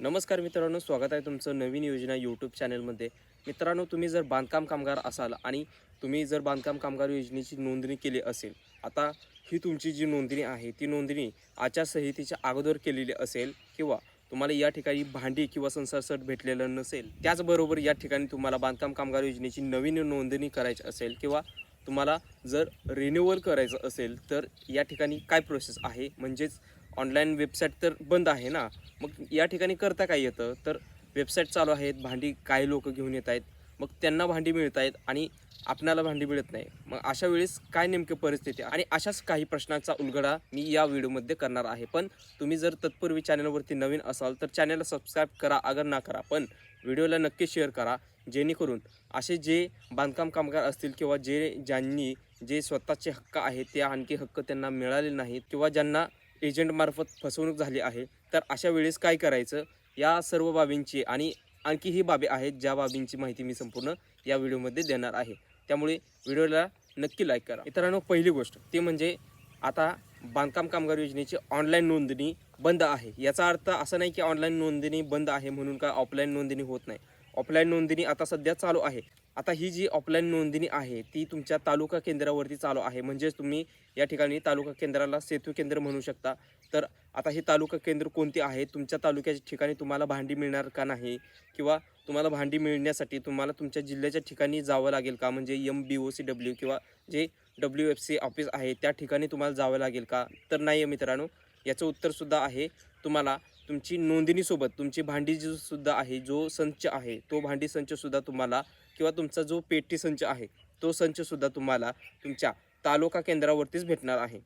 नमस्कार मित्रांनो स्वागत आहे तुमचं नवीन योजना यूट्यूब चॅनलमध्ये मित्रांनो तुम्ही जर बांधकाम कामगार असाल आणि तुम्ही जर बांधकाम कामगार योजनेची नोंदणी केली असेल आता ही तुमची जी नोंदणी आहे ती नोंदणी आचारसंहितेच्या अगोदर केलेली असेल किंवा तुम्हाला या ठिकाणी भांडी किंवा संसारसट भेटलेलं नसेल त्याचबरोबर या ठिकाणी तुम्हाला बांधकाम कामगार योजनेची नवीन नोंदणी करायची असेल किंवा तुम्हाला जर रिन्युअल करायचं असेल तर या ठिकाणी काय प्रोसेस आहे? म्हणजेच ऑनलाईन वेबसाईट तर बंद आहे ना? मग या ठिकाणी करता काय येतं? तर वेबसाईट चालू आहेत भांडी काही लोक घेऊन येत आहेत. मग त्यांना भांडी मिळत आहेत आणि आपणाला भांडी मिळत नाही. मग अशा वेळेस काय नेमकी परिस्थिती? आहे? आणि अशाच काही प्रश्नांचा उलगडा मी या व्हिडिओमध्ये करणार आहे. पण तुम्ही जर तत्पूर्वी चॅनलवरती नवीन असाल तर चॅनलला सबस्क्राईब करा अगर ना करा पण व्हिडिओला नक्की शेअर करा. जेणेकरून असे जे बांधकाम कामगार असतील किंवा जे ज्यांनी जे स्वतःचे हक्क आहेत ते आणखी हक्क त्यांना मिळाले नाहीत किंवा ज्यांना एजंटमार्फत फसवणूक झाली आहे. तर अशा वेळेस काय करायचं? या सर्व बाबींची आणि आणखी ही बाबी आहेत ज्या बाबींची माहिती मी संपूर्ण या व्हिडिओमध्ये देणार आहे. त्यामुळे व्हिडिओला नक्की लाईक करा. मित्रांनो पहिली गोष्ट ती म्हणजे आता बांधकाम कामगार योजनेची ऑनलाईन नोंदणी बंद आहे. याचा अर्थ असा नाही की ऑनलाईन नोंदणी बंद आहे म्हणून काय ऑफलाईन नोंदणी होत नाही. ऑफलाईन नोंदणी आता सध्या चालू आहे. आता ही जी ऑफलाईन नोंदणी आहे ती तुमच्या तालुका केंद्रावरती चालू आहे. म्हणजेच तुम्ही या ठिकाणी तालुका केंद्राला सेतू केंद्र म्हणू शकता. तर आता हे तालुका केंद्र कोणती आहे? तुमच्या तालुक्याच्या ठिकाणी तुम्हाला भांडी मिळणार का नाही? किंवा तुम्हाला भांडी मिळण्यासाठी तुम्हाला तुमच्या जिल्ह्याच्या ठिकाणी जावं लागेल का? म्हणजे M B O C W किंवा J W F C office आहे त्या ठिकाणी तुम्हाला जावं लागेल का? तर नाही आहे मित्रांनो याचं उत्तरसुद्धा आहे. तुम्हाला तुमची नोंदणीसोबत तुमची भांडी जी सुद्धा आहे जो संच आहे तो भांडी संचसुद्धा तुम्हाला किंवा तुमचा जो पेटी संच आहे तो संचसुद्धा तुम्हाला तुमच्या तालुका केंद्रावरतीच भेटणार आहे.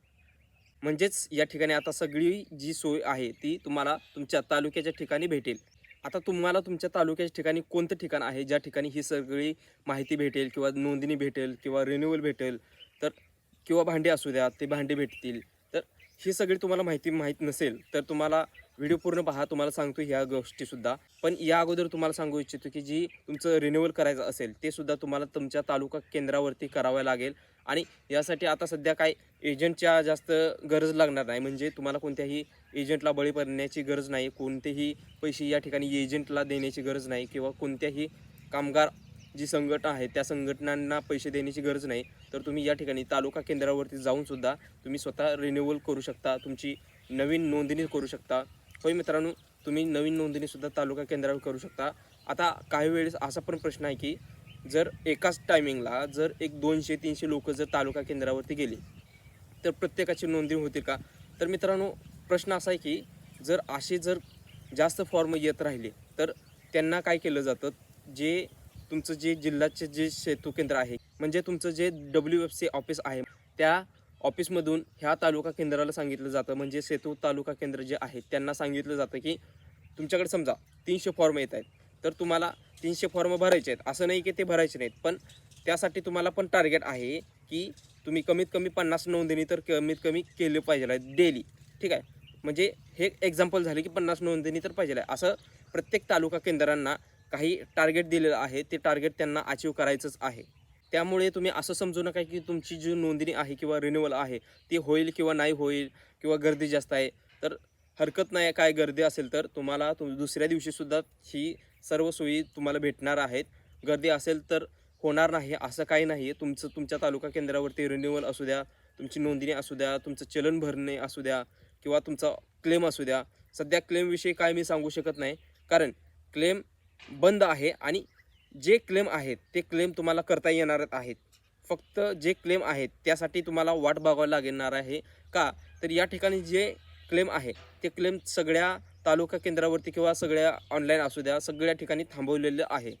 म्हणजेच या ठिकाणी आता सगळी जी सोय आहे ती तुम्हाला तुमच्या तालुक्याच्या ठिकाणी भेटेल. आता तुम्हाला तुमच्या तालुक्याच्या ठिकाणी कोणतं ठिकाण आहे ज्या ठिकाणी ही सगळी माहिती भेटेल किंवा नोंदणी भेटेल किंवा रिन्युअल भेटेल तर किंवा भांडी असू द्या ते भांडी भेटतील तर ही सगळी तुम्हाला माहिती माहीत नसेल तर तुम्हाला व्हिडिओ पूर्ण पहा तुम्हाला सांगतो ह्या गोष्टीसुद्धा. पण या अगोदर तुम्हाला सांगू इच्छितो की जी तुमचं रिन्युअल करायचं असेल ते सुद्धा तुम्हाला तुमच्या तालुका केंद्रावरती करावं लागेल. आणि यासाठी आता सध्या काय एजंटच्या जास्त गरज लागणार नाही. म्हणजे तुम्हाला कोणत्याही एजंटला बळी पडण्याची गरज नाही कोणतेही पैसे या ठिकाणी एजंटला देण्याची गरज नाही किंवा कोणत्याही कामगार जी संघटना आहे त्या संघटनांना पैसे देण्याची गरज नाही. तर तुम्ही या ठिकाणी तालुका केंद्रावरती जाऊनसुद्धा तुम्ही स्वतः रिन्युअल करू शकता. तुमची नवीन नोंदणी करू शकता. होय मित्रांनो तुम्ही नवीन नोंदणीसुद्धा तालुका केंद्रावर करू शकता. आता काही वेळेस असा पण प्रश्न आहे की जर एकाच टायमिंगला जर एक दोनशे तीनशे लोक जर तालुका केंद्रावरती गेली तर प्रत्येकाची नोंदणी होतील का? तर मित्रांनो प्रश्न असा आहे की जर असे जर जास्त फॉर्म येत राहिले तर त्यांना काय केलं जातं? जे तुमचं जे जिल्ह्याचे जे सेतू केंद्र आहे म्हणजे तुमचं J W F C office आहे त्या ऑफिसमधून ह्या तालुका केंद्राला सांगितलं जातं. म्हणजे सेतू तालुका केंद्र जे आहे त्यांना सांगितलं जातं की तुमच्याकडे समजा तीनशे फॉर्म येत आहेत. तर तुम्हाला तीनशे फॉर्म भरायचे आहेत. असं नाही की ते भरायचे नाहीत पण त्यासाठी तुम्हाला पण टार्गेट आहे की तुम्ही कमीत कमी पन्नास नोंदणी तर कमीत कमी केले पाहिजे डेली ठीक आहे? म्हणजे हे एक्झाम्पल झाले की पन्नास नोंदणी तर पाहिजे आहे. असं प्रत्येक तालुका केंद्रांना काही टार्गेट दिलेलं आहे. ते टार्गेट त्यांना अचीव करायचंच आहे. त्यामुळे तुम्ही असं समजू नका की तुमची जी नोंदणी आहे किंवा रिन्युअल आहे ती होईल किंवा नाही होईल किंवा गर्दी जास्त आहे. तर हरकत नाही काय गर्दी असेल तर तुम्हाला तुम दुसऱ्या दिवशीसुद्धा ही सर्व सोयी तुम्हाला भेटणार आहेत. गर्दी असेल तर होणार नाही असं काही नाही. आहे तुमचं तुमच्या तालुका केंद्रावरती रिन्युअल असू द्या तुमची नोंदणी असू द्या तुमचं चलन भरणे असू द्या किंवा तुमचा क्लेम असू द्या. सध्या क्लेमविषयी काय मी सांगू शकत नाही. कारण क्लेम बंद आहे आणि जे क्लेम आहेत ते क्लेम तुम्हाला करता येणार आहेत. फक्त जे क्लेम आहेत त्यासाठी तुम्हाला वाट बघावं लागणार आहे का? तर या ठिकाणी जे क्लेम आहे ते क्लेम सगळ्या तालुका केंद्रावरती किंवा सगळ्या ऑनलाईन असू द्या सगळ्या ठिकाणी थांबवलेलं आहे.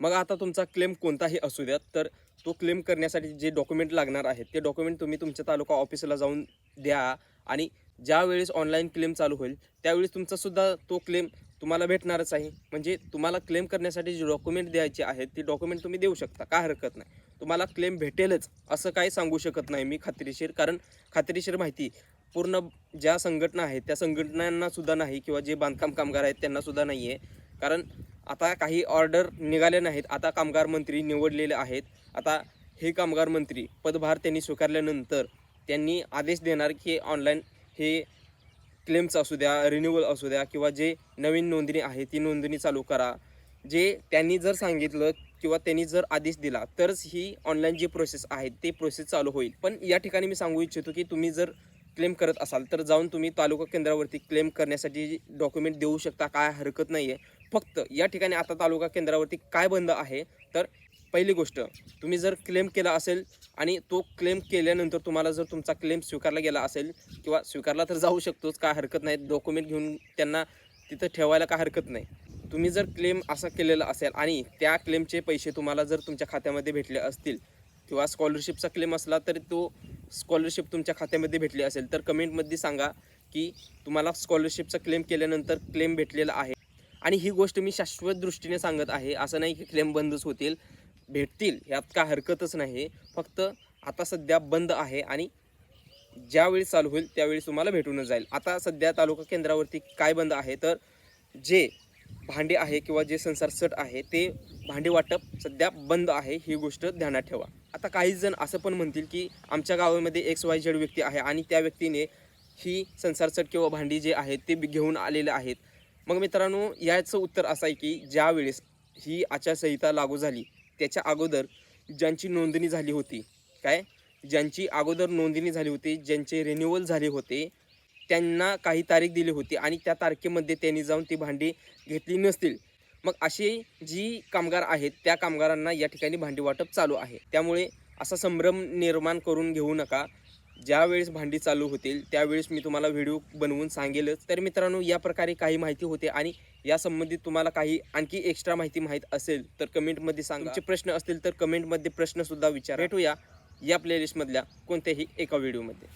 मग आता तुमचा क्लेम कोणताही असू द्या तर तो क्लेम करण्यासाठी जे डॉक्युमेंट लागणार आहेत ते डॉक्युमेंट तुम्ही तुमच्या तालुका ऑफिसला जाऊन द्या. आणि ज्यावेळेस ऑनलाईन क्लेम चालू होईल त्यावेळेस तुमचासुद्धा तो क्लेम तुम्हाला भेटणारच आहे. म्हणजे तुम्हाला क्लेम करण्यासाठी जे डॉक्युमेंट द्यायचे आहेत ती डॉक्युमेंट तुम्ही देऊ शकता. काय हरकत नाही. तुम्हाला क्लेम भेटेलच असं काही सांगू शकत नाही मी खात्रीशीर. कारण खात्रीशीर माहिती पूर्ण ज्या संघटना आहेत त्या संघटनांना सुद्धा नाही किंवा जे बांधकाम कामगार आहेत त्यांना सुद्धा नाही आहे कारण आता काही ऑर्डर निघाले नाहीत. आता कामगार मंत्री निवडलेले आहेत. आता हे कामगार मंत्री पदभार त्यांनी स्वीकारल्यानंतर त्यांनी आदेश देणार की ऑनलाईन हे क्लेम्स असू द्या रिन्युअल असू द्या किंवा जे नवीन नोंदणी आहे ती नोंदणी चालू करा. जे त्यांनी जर सांगितलं किंवा त्यांनी जर आदेश दिला तरच ही ऑनलाईन जी प्रोसेस आहे ते प्रोसेस चालू होईल. पण या ठिकाणी मी सांगू इच्छितो की तुम्ही जर क्लेम करत असाल तर जाऊन तुम्ही तालुका केंद्रावरती क्लेम करण्यासाठी डॉक्युमेंट देऊ शकता काय हरकत नाही आहे फक्त या ठिकाणी आता तालुका केंद्रावरती काय बंद आहे तर पहिली गोष्ट तुम्ही जर क्लेम केला असेल आणि तो क्लेम केल्यानंतर तुम्हाला जर तुमचा क्लेम स्वीकारला गेला असेल किंवा स्वीकारला तर जाऊ शकतोच काय हरकत नाही. डॉक्युमेंट घेऊन त्यांना तिथं ठेवायला काय हरकत नाही. तुम्ही जर क्लेम असा केलेला असेल आणि त्या क्लेमचे पैसे तुम्हाला जर तुमच्या खात्यामध्ये भेटले असतील किंवा स्कॉलरशिपचा क्लेम असला तरी तो स्कॉलरशिप तुमच्या खात्यामध्ये भेटली असेल तर कमेंटमध्ये सांगा की तुम्हाला स्कॉलरशिपचा क्लेम केल्यानंतर क्लेम भेटलेला आहे. आणि ही गोष्ट मी शाश्वत दृष्टीने सांगत आहे. असं नाही की क्लेम बंदच होतील. भेटतील यात काय हरकतच नाही. फक्त आता सध्या बंद आहे आणि ज्यावेळी चालू होईल त्यावेळी तुम्हाला भेटूनच जाईल. आता सध्या तालुका केंद्रावरती काय बंद आहे तर जे भांडे आहे किंवा जे संसार सट आहे ते भांडे वाटप सध्या बंद आहे ही गोष्ट ध्यानात ठेवा. आता काही जण असं पण म्हणतील की आमच्या गावामध्ये एक्स वाय झेड व्यक्ती आहे आणि त्या व्यक्तीने ही संसार सट किंवा भांडी जे आहेत ते घेऊन आलेले आहेत. मग मित्रांनो याचं उत्तर असं आहे की ज्यावेळेस ही आचारसंहिता लागू झाली त्याच्या अगोदर ज्यांची नोंदणी झाली होती. काय? ज्यांची अगोदर नोंदणी झाली होती ज्यांचे रिन्युअल झाले होते त्यांना काही तारीख दिली होती आणि त्या तारखेमध्ये त्यांनी जाऊन ती भांडी घेतली नसतील. मग अशी जी कामगार आहेत त्या कामगारांना या ठिकाणी भांडी वाटप चालू आहे. त्यामुळे असा संभ्रम निर्माण करून घेऊ नका. ज्यावेळेस भांडी चालू होतील त्यावेळेस मी तुम्हाला व्हिडिओ बनवून सांगेलच. तर मित्रांनो या प्रकारे काही माहिती होते आणि या संबंधित तुम्हाला काही आणखी एक्स्ट्रा माहिती माहीत असेल तर कमेंटमध्ये सांगा. तुमचे प्रश्न असतील तर कमेंटमध्ये प्रश्नसुद्धा विचार. भेटूया या प्लेलिस्टमधल्या कोणत्याही एका व्हिडिओमध्ये